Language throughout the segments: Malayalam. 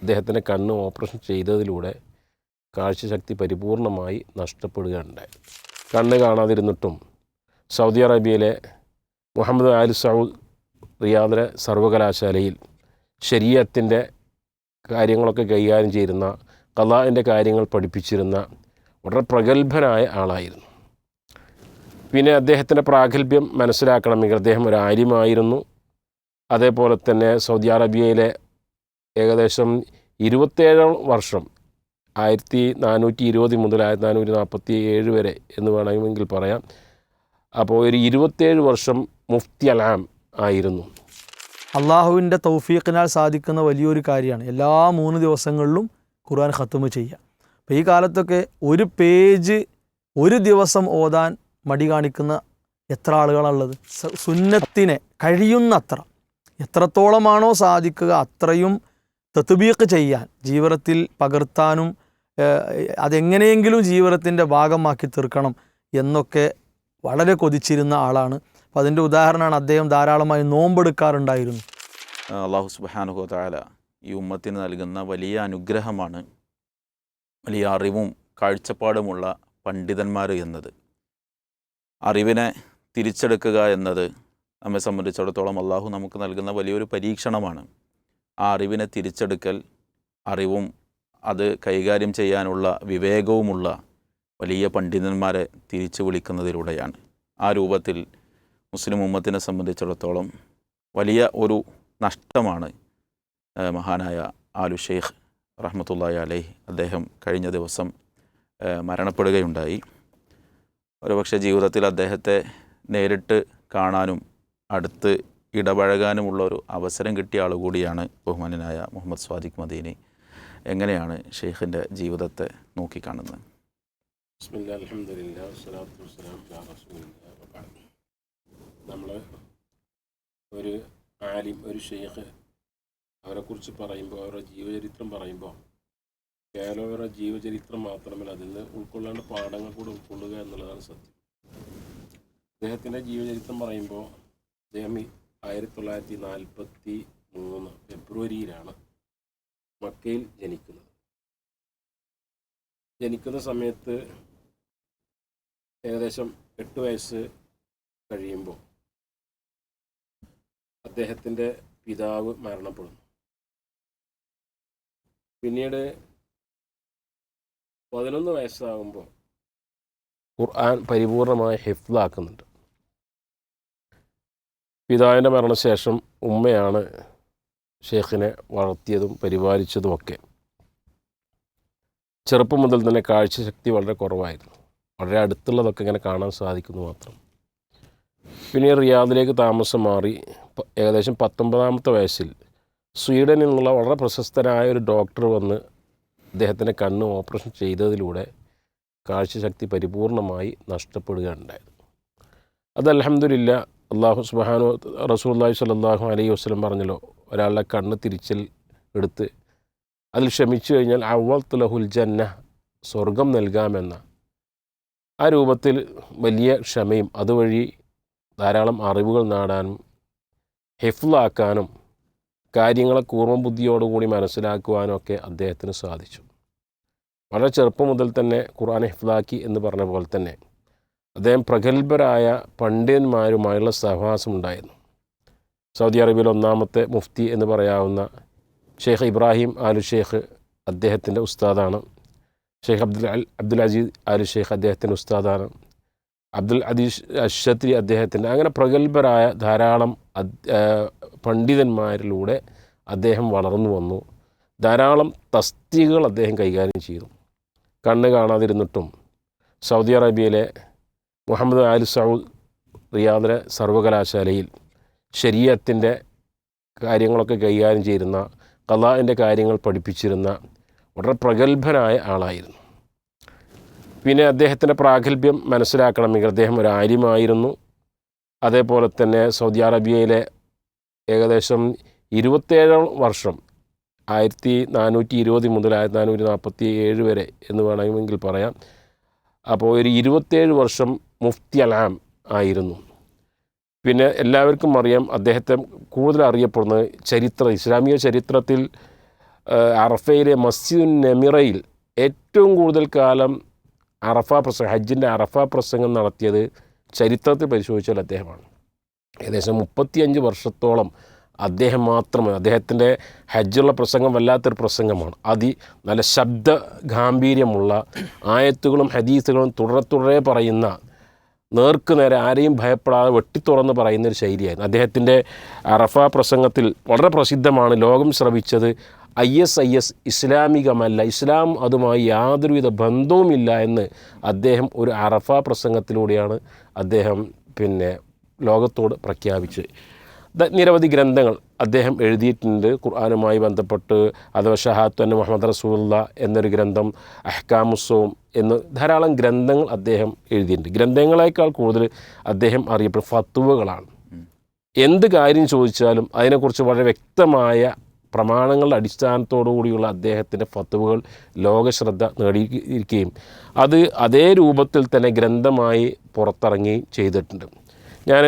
അദ്ദേഹത്തിന്റെ കണ്ണ് ഓപ്പറേഷൻ ചെയ്തതിലൂടെ കാഴ്ചശക്തി പരിപൂർണമായി നഷ്ടപ്പെടുകയുണ്ടായി. കണ്ണ് കാണാതിരുന്നിട്ടും സൗദി അറേബ്യയിലെ മുഹമ്മദ് ആലി സൗദ് റിയാദിലെ സർവകലാശാലയിൽ ശരീരത്തിന്റെ കാര്യങ്ങളൊക്കെ കൈകാര്യം ചെയ്തിരുന്ന കലാന്റെ കാര്യങ്ങൾ പഠിപ്പിച്ചിരുന്ന വളരെ പ്രഗത്ഭനായ ആളായിരുന്നു. പിന്നെ അദ്ദേഹത്തിന്റെ പ്രാഗൽഭ്യം മനസ്സിലാക്കണമെങ്കിൽ അദ്ദേഹം ഒരു ആര്യമായിരുന്നു അതേപോലെ തന്നെ സൗദി അറേബ്യയിലെ ഏകദേശം ഇരുപത്തേഴാം വർഷം ആയിരത്തി നാനൂറ്റി ഇരുപത് മുതൽ ആയിരത്തി നാനൂറ്റി നാൽപ്പത്തി ഏഴ് വരെ എന്ന് വേണമെങ്കിൽ പറയാം. അപ്പോൾ ഒരു ഇരുപത്തേഴ് വർഷം മുഫ്തി അലാം ആയിരുന്നു. അള്ളാഹുവിന്റെ തൗഫീഖിനാൽ സാധിക്കുന്ന വലിയൊരു കാര്യമാണ് എല്ലാ മൂന്ന് ദിവസങ്ങളിലും ഖുർആൻ ഖത്തുമ് ചെയ്യുക. അപ്പോൾ ഈ കാലത്തൊക്കെ ഒരു പേജ് ഒരു ദിവസം ഓതാൻ മടി കാണിക്കുന്ന എത്ര ആളുകളാണുള്ളത്? സുന്നത്തിനെ കഴിയുന്നത്ര. എത്രത്തോളമാണോ സാധിക്കുക അത്രയും തത്ബീക്ക് ചെയ്യാൻ ജീവിതത്തിൽ പകർത്താനും അതെങ്ങനെയെങ്കിലും ജീവിതത്തിന്റെ ഭാഗമാക്കി തീർക്കണം എന്നൊക്കെ വളരെ കൊതിച്ചിരുന്ന ആളാണ്. അപ്പോൾ അതിന്റെ ഉദാഹരണമാണ് അദ്ദേഹം ധാരാളമായി നോമ്പെടുക്കാറുണ്ടായിരുന്നു. അള്ളാഹു സുബാനുഹോ താല ഈ ഉമ്മത്തിന് നൽകുന്ന വലിയ അനുഗ്രഹമാണ് വലിയ അറിവും കാഴ്ചപ്പാടുമുള്ള പണ്ഡിതന്മാർ എന്നത്. അറിവിനെ തിരിച്ചെടുക്കുക എന്നത് നമ്മെ സംബന്ധിച്ചിടത്തോളം അള്ളാഹു നമുക്ക് നൽകുന്ന വലിയൊരു പരീക്ഷണമാണ്. ആ അറിവിനെ തിരിച്ചെടുക്കൽ അറിവും അത് കൈകാര്യം ചെയ്യാനുള്ള വിവേകവുമുള്ള വലിയ പണ്ഡിതന്മാരെ തിരിച്ചു വിളിക്കുന്നതിലൂടെയാണ്. ആ രൂപത്തിൽ മുസ്ലിം ഉമ്മത്തിനെ സംബന്ധിച്ചിടത്തോളം വലിയ ഒരു നഷ്ടമാണ് മഹാനായ ആലു ഷെയ്ഖ് റഹ്മത്തുള്ളാഹി അലൈഹ് അദ്ദേഹം കഴിഞ്ഞ ദിവസം മരണപ്പെടുകയുണ്ടായി. ഒരുപക്ഷെ ജീവിതത്തിൽ അദ്ദേഹത്തെ നേരിട്ട് കാണാനും അടുത്ത് ഇടപഴകാനുമുള്ള ഒരു അവസരം കിട്ടിയ ആൾ കൂടിയാണ് ബഹുമാനനായ മുഹമ്മദ് സ്വാദിഖ് മദീനി. എങ്ങനെയാണ് ഷെയ്ഖിന്റെ ജീവിതത്തെ നോക്കിക്കാണുന്നത്. നമ്മൾ ഒരു ആലിം ഒരു ഷെയ്ഖ് അവരെക്കുറിച്ച് പറയുമ്പോൾ അവരുടെ ജീവചരിത്രം പറയുമ്പോൾ കേവലം അവരുടെ ജീവചരിത്രം മാത്രമല്ല അതിൽ നിന്ന് ഉൾക്കൊള്ളേണ്ട പാഠങ്ങൾ കൂടെ ഉൾക്കൊള്ളുക എന്നുള്ളതാണ് സത്യം. അദ്ദേഹത്തിന്റെ ജീവചരിത്രം പറയുമ്പോൾ അദ്ദേഹം ആയിരത്തി തൊള്ളായിരത്തി നാൽപ്പത്തി മൂന്ന് ഫെബ്രുവരിയിലാണ് മക്കയിൽ ജനിക്കുന്നത്. ജനിക്കുന്ന സമയത്ത് ഏകദേശം എട്ട് വയസ്സ് കഴിയുമ്പോൾ അദ്ദേഹത്തിന്റെ പിതാവ് മരണപ്പെടുന്നു. പിന്നീട് പതിനൊന്ന് വയസ്സാകുമ്പോൾ ഖുർആൻ പരിപൂർണമായി ഹിഫ്ലാക്കുന്നുണ്ട്. പിതാവിന്റെ മരണശേഷം ഉമ്മയാണ് ഷേഖിനെ വളർത്തിയതും പരിപാലിച്ചതുമൊക്കെ. ചെറുപ്പം മുതൽ തന്നെ കാഴ്ചശക്തി വളരെ കുറവായിരുന്നു. വളരെ അടുത്തുള്ളതൊക്കെ ഇങ്ങനെ കാണാൻ സാധിക്കുന്നു മാത്രം. പിന്നെ റിയാദിലേക്ക് താമസം മാറി ഏകദേശം പത്തൊമ്പതാമത്തെ വയസ്സിൽ സ്വീഡനിൽ നിന്നുള്ള വളരെ പ്രശസ്തനായ ഒരു ഡോക്ടർ വന്ന് അദ്ദേഹത്തിന്റെ കണ്ണ് ഓപ്പറേഷൻ ചെയ്തതിലൂടെ കാഴ്ചശക്തി പരിപൂർണമായി നഷ്ടപ്പെടുകയുണ്ടായത് അത് അലഹമില്ല അള്ളാഹു സുബാനു റസൂല്ലാഹി സ്വല്ലല്ലാഹു അലൈഹി വസ്ലം പറഞ്ഞല്ലോ ഒരാളുടെ കണ്ണ് തിരിച്ചൽ എടുത്ത് അതിൽ ക്ഷമിച്ചു കഴിഞ്ഞാൽ അവത്ത് ലഹുൽ ജന്ന സ്വർഗം നൽകാമെന്ന ആ രൂപത്തിൽ വലിയ ക്ഷമയും അതുവഴി ധാരാളം അറിവുകൾ നേടാനും ഹെഫ്ലാക്കാനും കാര്യങ്ങളെ കൂർമ്മബുദ്ധിയോടുകൂടി മനസ്സിലാക്കുവാനും ഒക്കെ അദ്ദേഹത്തിന് സാധിച്ചു. വളരെ ചെറുപ്പം മുതൽ തന്നെ ഖുർആൻ ഹിഫ്ലാക്കി എന്ന് പറഞ്ഞ പോലെ തന്നെ അദ്ദേഹം പ്രഗത്ഭരായ പണ്ഡിതന്മാരുമായുള്ള സഹവാസം ഉണ്ടായിരുന്നു സൗദി അറേബ്യയിൽ ഒന്നാമത്തെ മുഫ്തി എന്ന് പറയാവുന്ന ഷെയ്ഖ് ഇബ്രാഹിം ആലു ഷെയ്ഖ് അദ്ദേഹത്തിന്റെ ഉസ്താദാണ്. ഷെയ്ഖ് അബ്ദുൽ അബ്ദുൽ അജീദ് ആലു ഷെയ്ഖ് അദ്ദേഹത്തിന്റെ ഉസ്താദാണ്. അബ്ദുൽ അദീഷ് അഷത്രി അദ്ദേഹത്തിന്റെ അങ്ങനെ പ്രഗത്ഭരായ ധാരാളം പണ്ഡിതന്മാരിലൂടെ അദ്ദേഹം വളർന്നു വന്നു. ധാരാളം തസ്തികകൾ അദ്ദേഹം കൈകാര്യം ചെയ്തു. കണ്ണ് കാണാതിരുന്നിട്ടും സൗദി അറേബ്യയിലെ മുഹമ്മദ് ആൽ സൗദ് റിയാദിലെ സർവകലാശാലയിൽ ശരീരത്തിന്റെ കാര്യങ്ങളൊക്കെ കൈകാര്യം ചെയ്യുന്ന കലാന്റെ കാര്യങ്ങൾ പഠിപ്പിച്ചിരുന്ന വളരെ പ്രഗത്ഭനായ ആളായിരുന്നു. പിന്നെ അദ്ദേഹത്തിന്റെ പ്രാഗൽഭ്യം മനസ്സിലാക്കണമെങ്കിൽ അദ്ദേഹം ഒരു ആര്യമായിരുന്നു അതേപോലെ തന്നെ സൗദി അറേബ്യയിലെ ഏകദേശം ഇരുപത്തേഴോളം വർഷം ആയിരത്തി നാനൂറ്റി ഇരുപത് മുതൽ ആയിരത്തി നാനൂറ്റി നാൽപ്പത്തി ഏഴ് വരെ എന്ന് വേണമെങ്കിൽ പറയാം. അപ്പോൾ ഒരു ഇരുപത്തേഴ് വർഷം മുഫ്തി അലാം ആയിരുന്നു. പിന്നെ എല്ലാവർക്കും അറിയാം അദ്ദേഹത്തെ കൂടുതൽ അറിയപ്പെടുന്നത് ചരിത്ര ഇസ്ലാമിക ചരിത്രത്തിൽ അറഫയിലെ മസ്ജിദുൻ നെമിറയിൽ ഏറ്റവും കൂടുതൽ കാലം അറഫ പ്രസംഗം ഹജ്ജിന്റെ അറഫ പ്രസംഗം നടത്തിയത് ചരിത്രത്തിൽ പരിശോധിച്ചാൽ അദ്ദേഹമാണ്. ഏകദേശം മുപ്പത്തിയഞ്ച് വർഷത്തോളം അദ്ദേഹം മാത്രമേ അദ്ദേഹത്തിന്റെ ഹജ്ജുള്ള പ്രസംഗം വല്ലാത്തൊരു പ്രസംഗമാണ്. അതി നല്ല ശബ്ദ ഗാംഭീര്യമുള്ള ആയത്തുകളും ഹദീസുകളും തുടരെ തുടരെ പറയുന്ന നേർക്ക് നേരെ ആരെയും ഭയപ്പെടാതെ വെട്ടിത്തുറന്ന് പറയുന്ന ഒരു ശൈലിയായിരുന്നു. അദ്ദേഹത്തിന്റെ അറഫ പ്രസംഗത്തിൽ വളരെ പ്രസിദ്ധമാണ് ലോകം ശ്രവിച്ചത് ഐ എസ് ഐ എസ് ഇസ്ലാമികമല്ല ഇസ്ലാം അതുമായി യാതൊരുവിധ ബന്ധവുമില്ല എന്ന് അദ്ദേഹം ഒരു അറഫ പ്രസംഗത്തിലൂടെയാണ് അദ്ദേഹം പിന്നെ ലോകത്തോട് പ്രഖ്യാപിച്ചത്. നിരവധി ഗ്രന്ഥങ്ങൾ അദ്ദേഹം എഴുതിയിട്ടുണ്ട് ഖുർആാനുമായി ബന്ധപ്പെട്ട് അഥവാ ഷഹാത്തുൻ മുഹമ്മദ് റസൂല്ല എന്നൊരു ഗ്രന്ഥം അഹ്കാമുസവും എന്ന് ധാരാളം ഗ്രന്ഥങ്ങൾ അദ്ദേഹം എഴുതിയിട്ടുണ്ട്. ഗ്രന്ഥങ്ങളേക്കാൾ കൂടുതൽ അദ്ദേഹം അറിയപ്പെടും ഫത്തുവകളാണ് എന്ത് കാര്യം ചോദിച്ചാലും അതിനെക്കുറിച്ച് വളരെ വ്യക്തമായ പ്രമാണങ്ങളുടെ അടിസ്ഥാനത്തോടു കൂടിയുള്ള അദ്ദേഹത്തിന്റെ ഫത്തുവകൾ ലോകശ്രദ്ധ നേടിയിരിക്കുകയും അത് അതേ രൂപത്തിൽ തന്നെ ഗ്രന്ഥമായി പുറത്തിറങ്ങുകയും ചെയ്തിട്ടുണ്ട്. ഞാൻ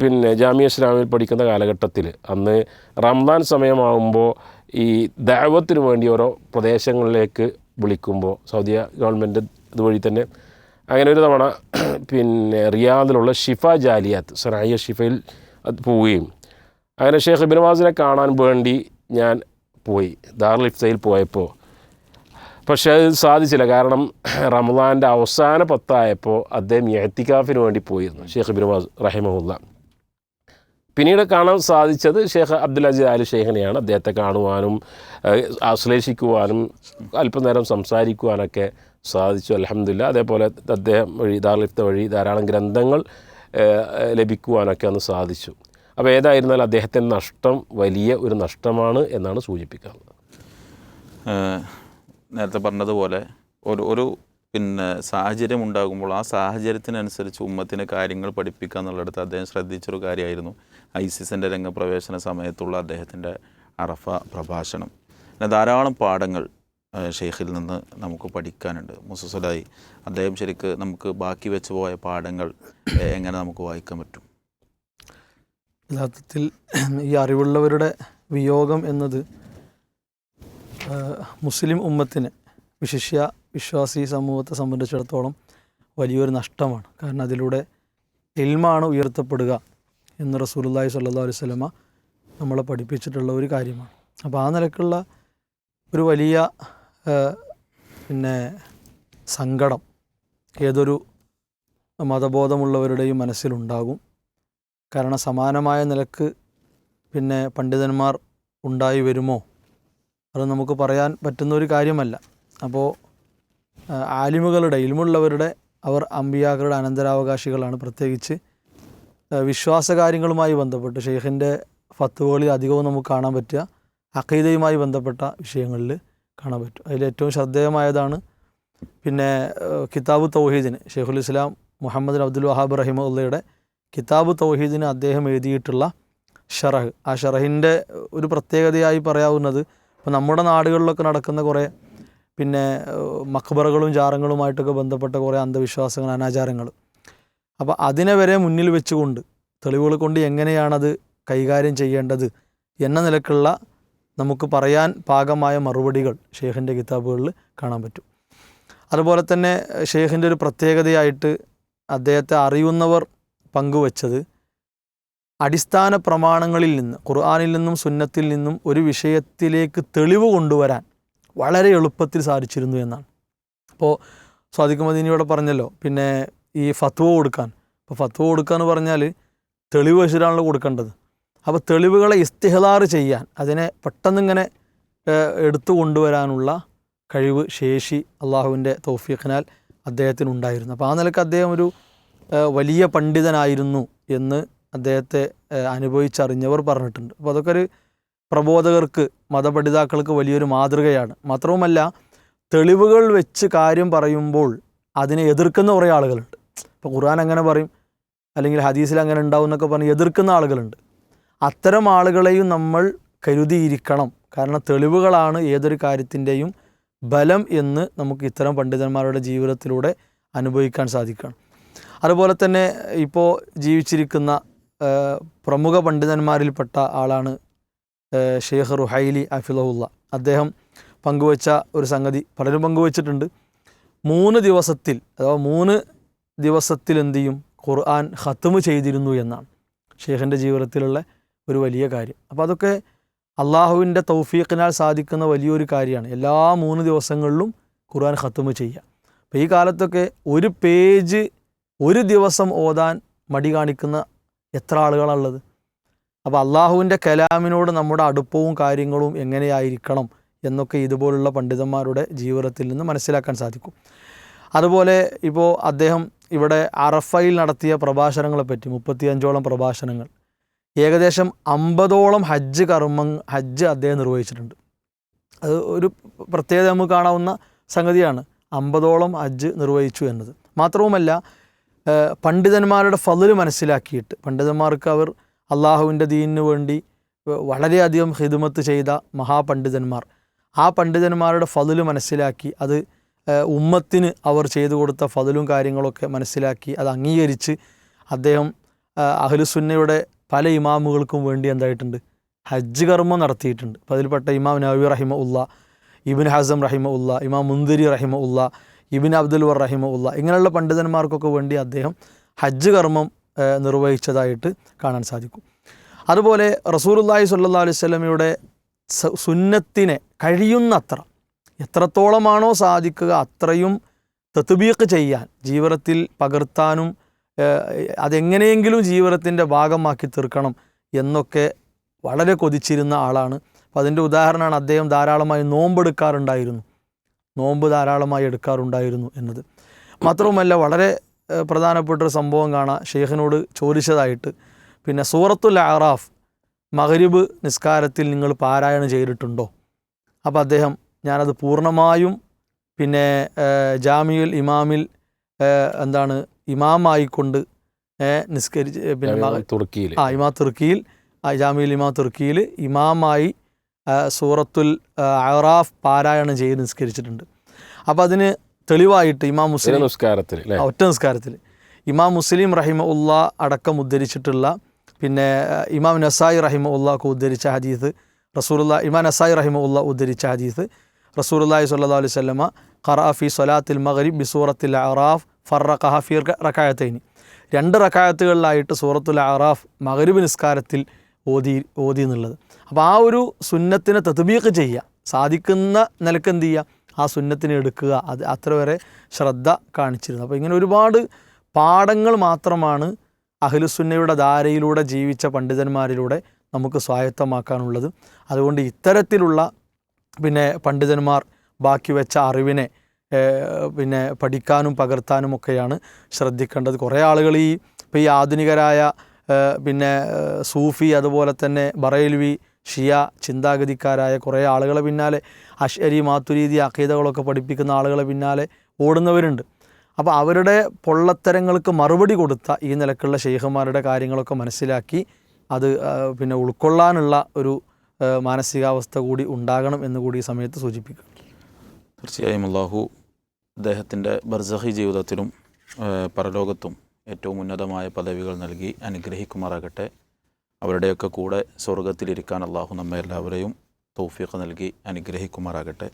പിന്നെ ജാമിയ ഇസ്ലാമിൽ പഠിക്കുന്ന കാലഘട്ടത്തിൽ അന്ന് റംദാൻ സമയമാകുമ്പോൾ ഈ ദൈവത്തിന് വേണ്ടി ഓരോ പ്രദേശങ്ങളിലേക്ക് വിളിക്കുമ്പോൾ സൗദി ഗവൺമെന്റ് ഇതുവഴി തന്നെ അങ്ങനെ ഒരു തവണ പിന്നെ റിയാദിലുള്ള ഷിഫ ജാലിയാത്ത് സനായ ഷിഫയിൽ പോവുകയും. അങ്ങനെ ഷേഖ് ഇബിൻവാസിനെ കാണാൻ വേണ്ടി ഞാൻ പോയി ദാർ ലിഫ്സയിൽ പോയപ്പോൾ പക്ഷേ അത് സാധിച്ചില്ല. കാരണം റമദാന്റെ അവസാന പത്തായപ്പോൾ അദ്ദേഹം എത്തിക്കാഫിന് വേണ്ടി പോയിരുന്നു ഷേഖ് ബിർവാസ് റഹിമഹുല്ല. പിന്നീട് കാണാൻ സാധിച്ചത് ഷേഖ് അബ്ദുൽ അജീദ് അലി ഷെയ്ഖിനെയാണ്. അദ്ദേഹത്തെ കാണുവാനും ആശ്ലേഷിക്കുവാനും അല്പനേരം സംസാരിക്കുവാനൊക്കെ സാധിച്ചു. അലഹമില്ല അതേപോലെ അദ്ദേഹം വഴി ദാർലിഫ്ത വഴി ധാരാളം ഗ്രന്ഥങ്ങൾ ലഭിക്കുവാനൊക്കെ അന്ന് സാധിച്ചു. അപ്പോൾ ഏതായിരുന്നാലും അദ്ദേഹത്തിന്റെ നഷ്ടം വലിയ ഒരു നഷ്ടമാണ് എന്നാണ് സൂചിപ്പിക്കാറുള്ളത്. നേരത്തെ പറഞ്ഞതുപോലെ ഒരു ഒരു പിന്നെ സാഹചര്യം ഉണ്ടാകുമ്പോൾ ആ സാഹചര്യത്തിനനുസരിച്ച് ഉമ്മത്തിനെ കാര്യങ്ങൾ പഠിപ്പിക്കുക എന്നുള്ളിടത്ത് അദ്ദേഹം ശ്രദ്ധിച്ചൊരു കാര്യമായിരുന്നു. ഐസിസിന്റെ രംഗപ്രവേശന സമയത്തുള്ള അദ്ദേഹത്തിന്റെ അറഫ പ്രഭാഷണം. പിന്നെ ധാരാളം പാഠങ്ങൾ ഷെയ്ഖിൽ നിന്ന് നമുക്ക് പഠിക്കാനുണ്ട്. മുസസുലായി അദ്ദേഹം ശരിക്ക് നമുക്ക് ബാക്കി വെച്ച് പോയ പാഠങ്ങൾ എങ്ങനെ നമുക്ക് വായിക്കാൻ പറ്റും? യഥാർത്ഥത്തിൽ ഈ അറിവുള്ളവരുടെ വിയോഗം എന്നത് മുസ്ലിം ഉമ്മത്തിന് വിശിഷ്യ വിശ്വാസി സമൂഹത്തെ സംബന്ധിച്ചിടത്തോളം വലിയൊരു നഷ്ടമാണ്. കാരണം അതിലൂടെ ഇൽമാണ് ഉയർത്തപ്പെടുക എന്ന് റസൂലുള്ളാഹി സല്ലാ അലൈഹി സ്വലമ നമ്മളെ പഠിപ്പിച്ചിട്ടുള്ള ഒരു കാര്യമാണ്. അപ്പോൾ ആ നിലക്കുള്ള ഒരു വലിയ പിന്നെ സങ്കടം ഏതൊരു മതബോധമുള്ളവരുടെയും മനസ്സിലുണ്ടാകും. കാരണം സമാനമായ നിലയ്ക്ക് പിന്നെ പണ്ഡിതന്മാർ ഉണ്ടായി വരുമോ? അത് നമുക്ക് പറയാൻ പറ്റുന്ന ഒരു കാര്യമല്ല അപ്പോൾ ആലിമുകളുടെ ഇൽമുള്ളവരുടെ അവർ അമ്പിയാക്കളുടെ അനന്തരാവകാശികളാണ്. പ്രത്യേകിച്ച് വിശ്വാസ കാര്യങ്ങളുമായി ബന്ധപ്പെട്ട് ഷെയ്ഖിന്റെ ഫത്തുകളിൽ അധികവും നമുക്ക് കാണാൻ പറ്റുക. അഖീദയുമായി ബന്ധപ്പെട്ട വിഷയങ്ങളിൽ കാണാൻ പറ്റും അതിൽ ഏറ്റവും ശ്രദ്ധേയമായതാണ് പിന്നെ കിതാബ് തൗഹീദിന്. ഷെയ്ഖുൽ ഇസ്ലാം മുഹമ്മദ് അബ്ദുൽ വഹാബ് റഹിമുള്ളയുടെ കിതാബ് തൗഹീദിന് അദ്ദേഹം എഴുതിയിട്ടുള്ള ഷറഹ്. ആ ഷറഹിന്റെ ഒരു പ്രത്യേകതയായി പറയാവുന്നത് ഇപ്പോൾ നമ്മുടെ നാടുകളിലൊക്കെ നടക്കുന്ന കുറേ പിന്നെ മക്ബറകളും ജാറങ്ങളുമായിട്ടൊക്കെ ബന്ധപ്പെട്ട കുറേ അന്ധവിശ്വാസങ്ങൾ അനാചാരങ്ങൾ. അപ്പോൾ അതിനെ വരെ മുന്നിൽ വെച്ചുകൊണ്ട് തെളിവുകൾ കൊണ്ട് എങ്ങനെയാണത് കൈകാര്യം ചെയ്യേണ്ടത് എന്ന നിലക്കുള്ള നമുക്ക് പറയാൻ പാകമായ മറുപടികൾ ഷെയ്ഖിന്റെ കിതാബുകളിൽ കാണാൻ പറ്റും. അതുപോലെ തന്നെ ഷെയ്ഖിന്റെ ഒരു പ്രത്യേകതയായിട്ട് അദ്ദേഹത്തെ അറിയുന്നവർ പങ്കുവച്ചത് അടിസ്ഥാന പ്രമാണങ്ങളിൽ നിന്ന് ഖുർആാനിൽ നിന്നും സുന്നത്തിൽ നിന്നും ഒരു വിഷയത്തിലേക്ക് തെളിവ് കൊണ്ടുവരാൻ വളരെ എളുപ്പത്തിൽ സാധിച്ചിരുന്നു എന്നാണ്. അപ്പോൾ സ്വാദിഖ് മദീനിയോടെ പറഞ്ഞല്ലോ പിന്നെ ഈ ഫത്വ കൊടുക്കാൻ. അപ്പോൾ ഫത്വ കൊടുക്കുക എന്ന് പറഞ്ഞാൽ തെളിവ് വെച്ചിട്ടാണല്ലോ കൊടുക്കേണ്ടത്. അപ്പോൾ തെളിവുകളെ ഇസ്തിഹദാർ ചെയ്യാൻ അതിനെ പെട്ടെന്നിങ്ങനെ എടുത്തു കൊണ്ടുവരാനുള്ള കഴിവ് ശേഷി അള്ളാഹുവിന്റെ തൗഫീഖിനാൽ അദ്ദേഹത്തിനുണ്ടായിരുന്നു. അപ്പോൾ ആ നിലയ്ക്ക് അദ്ദേഹം ഒരു വലിയ പണ്ഡിതനായിരുന്നു എന്ന് അദ്ദേഹത്തെ അനുഭവിച്ചറിഞ്ഞവർ പറഞ്ഞിട്ടുണ്ട്. അപ്പോൾ അതൊക്കെ ഒരു പ്രബോധകർക്ക് മതപഠിതാക്കൾക്ക് വലിയൊരു മാതൃകയാണ്. മാത്രവുമല്ല തെളിവുകൾ വെച്ച് കാര്യം പറയുമ്പോൾ അതിനെ എതിർക്കുന്ന കുറേ ആളുകളുണ്ട്. ഇപ്പോൾ ഖുർആൻ അങ്ങനെ പറയും അല്ലെങ്കിൽ ഹദീസിൽ അങ്ങനെ ഉണ്ടാവും എന്നൊക്കെ പറഞ്ഞ് എതിർക്കുന്ന ആളുകളുണ്ട്. അത്തരം ആളുകളെയും നമ്മൾ കരുതിയിരിക്കണം. കാരണം തെളിവുകളാണ് ഏതൊരു കാര്യത്തിന്റെയും ബലം എന്ന് നമുക്ക് ഇത്തരം പണ്ഡിതന്മാരുടെ ജീവിതത്തിലൂടെ അനുഭവിക്കാൻ സാധിക്കണം. അതുപോലെ തന്നെ ഇപ്പോൾ ജീവിച്ചിരിക്കുന്ന പ്രമുഖ പണ്ഡിതന്മാരിൽപ്പെട്ട ആളാണ് ഷെയ്ഖ് റുഹൈലി അഫിലഹുല്ല അദ്ദേഹം പങ്കുവച്ച ഒരു സംഗതി പലരും പങ്കുവച്ചിട്ടുണ്ട്. മൂന്ന് ദിവസത്തിൽ അഥവാ മൂന്ന് ദിവസത്തിൽ എന്ത് ചെയ്യും? ഖുർആൻ ഖത്തുമ് ചെയ്തിരുന്നു എന്നാണ് ഷെയ്ഖിന്റെ ജീവിതത്തിലുള്ള ഒരു വലിയ കാര്യം. അപ്പോൾ അതൊക്കെ അള്ളാഹുവിന്റെ തൗഫീഖിനാൽ സാധിക്കുന്ന വലിയൊരു കാര്യമാണ്. എല്ലാ മൂന്ന് ദിവസങ്ങളിലും ഖുർആൻ ഖത്തുമ് ചെയ്യുക. അപ്പോൾ ഈ കാലത്തൊക്കെ ഒരു പേജ് ഒരു ദിവസം ഓതാൻ മടി കാണിക്കുന്ന എത്ര ആളുകളാണുള്ളത്? അപ്പോൾ അള്ളാഹുവിന്റെ കലാമിനോട് നമ്മുടെ അടുപ്പവും കാര്യങ്ങളും എങ്ങനെയായിരിക്കണം എന്നൊക്കെ ഇതുപോലുള്ള പണ്ഡിതന്മാരുടെ ജീവിതത്തിൽ നിന്ന് മനസ്സിലാക്കാൻ സാധിക്കും. അതുപോലെ ഇപ്പോൾ അദ്ദേഹം ഇവിടെ അറഫയിൽ നടത്തിയ പ്രഭാഷണങ്ങളെപ്പറ്റി മുപ്പത്തിയഞ്ചോളം പ്രഭാഷണങ്ങൾ ഏകദേശം അമ്പതോളം ഹജ്ജ് കർമ്മ ഹജ്ജ് അദ്ദേഹം നിർവഹിച്ചിട്ടുണ്ട്. അത് ഒരു പ്രത്യേകത നമുക്ക് കാണാവുന്ന സംഗതിയാണ് അമ്പതോളം ഹജ്ജ് നിർവഹിച്ചു എന്നത്. മാത്രവുമല്ല പണ്ഡിതന്മാരുടെ ഫതിൽ മനസ്സിലാക്കിയിട്ട് പണ്ഡിതന്മാർക്ക് അവർ അള്ളാഹുവിന്റെ ദീനിന് വേണ്ടി വളരെയധികം ഹിദുമത്ത് ചെയ്ത മഹാപണ്ഡിതന്മാർ. ആ പണ്ഡിതന്മാരുടെ ഫതിൽ മനസ്സിലാക്കി അത് ഉമ്മത്തിന് അവർ ചെയ്തു കൊടുത്ത ഫതിലും കാര്യങ്ങളൊക്കെ മനസ്സിലാക്കി അത് അംഗീകരിച്ച് അദ്ദേഹം അഹ്ലുസുന്നയുടെ പല ഇമാമുകൾക്കും വേണ്ടി എന്തായിട്ടുണ്ട്? ഹജ്ജ് കർമ്മം നടത്തിയിട്ടുണ്ട്. അതിൽപ്പെട്ട ഇമാം നബി റഹിമ ഉള്ള ഇബിൻ ഹസം റഹിമ ഉള്ള ഇമാം മുന്തിരി റഹിമ ഉള്ള ഇബിൻ അബ്ദുൽ വർ റഹിമ ഉള്ള ഇങ്ങനെയുള്ള പണ്ഡിതന്മാർക്കൊക്കെ വേണ്ടി അദ്ദേഹം ഹജ്ജ് കർമ്മം നിർവഹിച്ചതായിട്ട് കാണാൻ സാധിക്കും. അതുപോലെ റസൂലുല്ലാഹി സല്ലാ സ- സുന്നത്തിനെ കഴിയുന്നത്ര എത്രത്തോളമാണോ സാധിക്കുക അത്രയും തത്ബീക്ക് ചെയ്യാൻ ജീവിതത്തിൽ പകർത്താനും അതെങ്ങനെയെങ്കിലും ജീവിതത്തിന്റെ ഭാഗമാക്കി തീർക്കണം എന്നൊക്കെ വളരെ കൊതിച്ചിരുന്ന ആളാണ്. അപ്പോൾ അതിന്റെ ഉദാഹരണമാണ് അദ്ദേഹം ധാരാളമായി നോമ്പെടുക്കാറുണ്ടായിരുന്നു. നോമ്പ് ധാരാളമായി എടുക്കാറുണ്ടായിരുന്നു എന്നത്. മാത്രവുമല്ല വളരെ ഏഹ്, പ്രധാനപ്പെട്ട ഒരു സംഭവം കാണാം. ഷെയ്ഖിനോട് ചോദിച്ചതായിട്ട് പിന്നെ സൂറത്തുൽ ആറാഫ് മഹരിബ് നിസ്കാരത്തിൽ നിങ്ങൾ പാരായണം ചെയ്തിട്ടുണ്ടോ? അപ്പോൾ അദ്ദേഹം ഞാനത് പൂർണമായും പിന്നെ ജാമിയുൽ ഇമാമിൽ എന്താണ് ഇമാമായിക്കൊണ്ട് നിസ്കരിച്ച് പിന്നെ തുർക്കിയിൽ. ആ ഇമാ തുർക്കിയിൽ ആ ജാമിയുൽ ഇമാ തുർക്കിയിൽ ഇമാമായി സൂറത്തുൽ അറാഫ് പാരായണം ചെയ്ത് നിസ്കരിച്ചിട്ടുണ്ട്. അപ്പോൾ അതിന് തെളിവായിട്ട് ഇമാം മുസ്ലിം നിസ്കാരത്തിൽ ഒറ്റ നിസ്കാരത്തിൽ ഇമാം മുസ്ലിം റഹിമ ഉള്ള അടക്കം ഉദ്ധരിച്ചിട്ടുള്ള പിന്നെ ഇമാം നസായി റഹിമ ഉള്ളക്ക് ഉദ്ധരിച്ച ഹദീസ് റസൂറുല്ല ഇമാം നസായി റഹിമ ഉള്ള ഉദ്ധരിച്ച ഹദീസ് റസൂറുല്ലാഹി സല്ലാ അലൈഹി വസല്ലമ ഖറാഫി സൊലാത്തിൽ മഗ്രിബ് ബി സൂറത്തിൽ അറാഫ് ഫറഖഹ ഫി റക്കായത്തൈനി രണ്ട് റക്കായത്തുകളിലായിട്ട് സൂറത്തുൽ അറാഫ് മഗ്രിബ് നിസ്കാരത്തിൽ ഓതി ഓതി എന്നുള്ളത്. അപ്പോൾ ആ ഒരു സുന്നത്തിനെ തത്ബീഖ് ചെയ്യുക. സാധിക്കുന്ന നിലയ്ക്ക് എന്ത് ചെയ്യുക? ആ സുന്നത്തിനെ എടുക്കുക. അത് അത്ര വരെ ശ്രദ്ധ കാണിച്ചിരുന്നു. അപ്പോൾ ഇങ്ങനെ ഒരുപാട് പാഠങ്ങൾ മാത്രമാണ് അഹ്ലുസുന്നയുടെ ധാരയിലൂടെ ജീവിച്ച പണ്ഡിതന്മാരിലൂടെ നമുക്ക് സ്വായത്തമാക്കാനുള്ളത്. അതുകൊണ്ട് ഇത്തരത്തിലുള്ള പിന്നെ പണ്ഡിതന്മാർ ബാക്കി വെച്ച അറിവിനെ പിന്നെ പഠിക്കാനും പകർത്താനും ഒക്കെയാണ് ശ്രദ്ധിക്കേണ്ടത്. കുറേ ആളുകൾ ഈ ഇപ്പോൾ ഈ ആധുനികരായ പിന്നെ സൂഫി അതുപോലെ തന്നെ ബറേൽവി ഷിയ ചിന്താഗതിക്കാരായ കുറേ ആളുകളെ പിന്നാലെ അഷ്അരി മാത്തുരീതി അഖീദകളൊക്കെ പഠിപ്പിക്കുന്ന ആളുകളെ പിന്നാലെ ഓടുന്നവരുണ്ട്. അപ്പോൾ അവരുടെ പൊള്ളത്തരങ്ങൾക്ക് മറുപടി കൊടുത്ത ഈ നിലക്കുള്ള ഷെയ്ഖുമാരുടെ കാര്യങ്ങളൊക്കെ മനസ്സിലാക്കി അത് പിന്നെ ഉൾക്കൊള്ളാനുള്ള ഒരു മാനസികാവസ്ഥ കൂടി ഉണ്ടാകണം എന്ന് കൂടി ഈ സമയത്ത് സൂചിപ്പിക്കും തീർച്ചയായും അള്ളാഹു അദ്ദേഹത്തിന്റെ ബർസഹി ജീവിതത്തിലും പരലോകത്തും ഏറ്റവും ഉന്നതമായ പദവികൾ നൽകി അനുഗ്രഹിക്കുമാറാകട്ടെ. അവരുടെയൊക്കെ കൂടെ സ്വർഗത്തിലിരിക്കാൻ അള്ളാഹു നമ്മെ എല്ലാവരെയും തൗഫീഖ് നൽകി അനുഗ്രഹിക്കുമാറാകട്ടെ.